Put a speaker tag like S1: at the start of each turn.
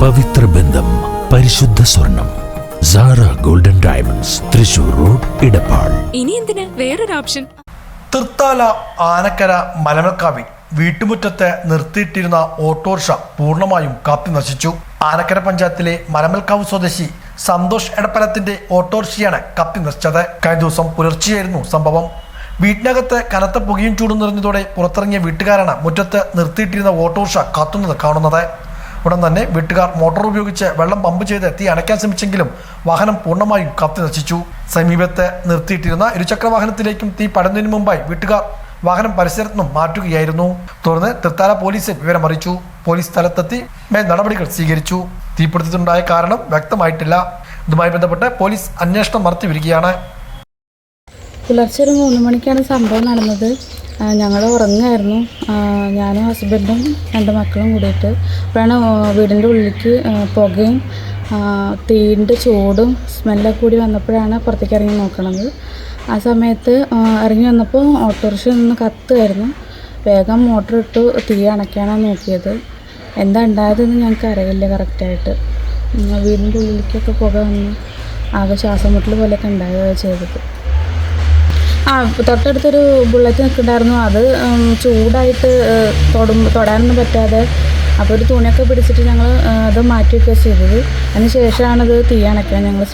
S1: പവിത്ര ബന്ധം പരിശുദ്ധ സ്വർണം Sara golden diamonds Thrissur road Edappal
S2: ഇനി എന്തിന്? വേറൊരു ഓപ്ഷൻ.
S3: തൃത്താല ആനക്കര മലമക്കാവിൽ വീട്ടുമുറ്റത്തെ നിർത്തിയിട്ടിരുന്ന ഓട്ടോറിക്ഷ പൂർണമായും കത്തി നശിച്ചു. ആനക്കര പഞ്ചായത്തിലെ മലമൽക്കാവ് സ്വദേശി സന്തോഷ് എടപ്പലത്തിന്റെ ഓട്ടോറിക്ഷയാണ് കത്തി നശിച്ചത്. കഴിഞ്ഞ ദിവസം പുലർച്ചെയായിരുന്നു സംഭവം. വീട്ടിനകത്ത് കനത്ത പുകയും ചൂടും നിറഞ്ഞതോടെ പുറത്തിറങ്ങിയ വീട്ടുകാരാണ് മുറ്റത്ത് നിർത്തിയിട്ടിരുന്ന ഓട്ടോറിക്ഷ കത്തുന്നത് കാണുന്നത്. ഉടൻ തന്നെ വീട്ടുകാർ മോട്ടോർ ഉപയോഗിച്ച് വെള്ളം പമ്പ് ചെയ്ത് തീ അണയ്ക്കാൻ ശ്രമിച്ചെങ്കിലും വാഹനം പൂർണമായും കത്തി നശിച്ചു. സമീപത്ത് നിർത്തിയിട്ടിരുന്ന ഇരുചക്ര വാഹനത്തിലേക്കും തീ പടുന്നതിന് മുമ്പായി വീട്ടുകാർ വാഹനം പരിസരത്തുനിന്നും മാറ്റുകയായിരുന്നു. തുടർന്ന് തൃത്താല പോലീസിൽ വിവരമറിയിച്ചു. പോലീസ് സ്ഥലത്തെത്തി മേൽ നടപടികൾ സ്വീകരിച്ചു. തീപിടുത്തത്തിനുണ്ടായ കാരണം വ്യക്തമായിട്ടില്ല. ഇതുമായി ബന്ധപ്പെട്ട് പോലീസ് അന്വേഷണം നടത്തി വരികയാണ്.
S4: പുലർച്ചെ ഒരു മൂന്ന് മണിക്കാണ് സംഭവം നടന്നത്. ഞങ്ങൾ ഉറങ്ങായിരുന്നു. ഞാനും ഹസ്ബൻഡും രണ്ട് മക്കളും കൂടിയിട്ട്. അപ്പോഴാണ് വീടിന്റെ ഉള്ളിലേക്ക് പുകയും തീന്റെ ചൂടും സ്മെല്ലൊക്കെ കൂടി വന്നപ്പോഴാണ് പുറത്തേക്ക് ഇറങ്ങി നോക്കണത്. ആ സമയത്ത് ഇറങ്ങി വന്നപ്പോൾ ഓട്ടോറിക്ഷ നിന്ന് കത്തുമായിരുന്നു വേഗം മോട്ടർ ഇട്ട് തീ അണയ്ക്കാനാണ് നോക്കിയത്. എന്താ ഉണ്ടായതെന്ന് ഞങ്ങൾക്ക് അറിയില്ല കറക്റ്റായിട്ട് വീടിന്റെ ഉള്ളിലേക്കൊക്കെ പുക വന്ന് ആകെ ശ്വാസം മുട്ടൽ പോലെയൊക്കെ ഉണ്ടായത് ചെയ്തത്. ആ തൊട്ടടുത്തൊരു ബുള്ളറ്റ് നിൽക്കുന്നുണ്ടായിരുന്നു അത് ചൂടായിട്ട് തൊടും തൊടാനൊന്നും പറ്റാതെ അപ്പോൾ ഒരു തുണിയൊക്കെ പിടിച്ചിട്ട് ഞങ്ങൾ അത് മാറ്റി വയ്ക്കുകയാണ് ചെയ്തത്. അതിന് ശേഷമാണത് തീ അണയ്ക്കാൻ ഞങ്ങൾ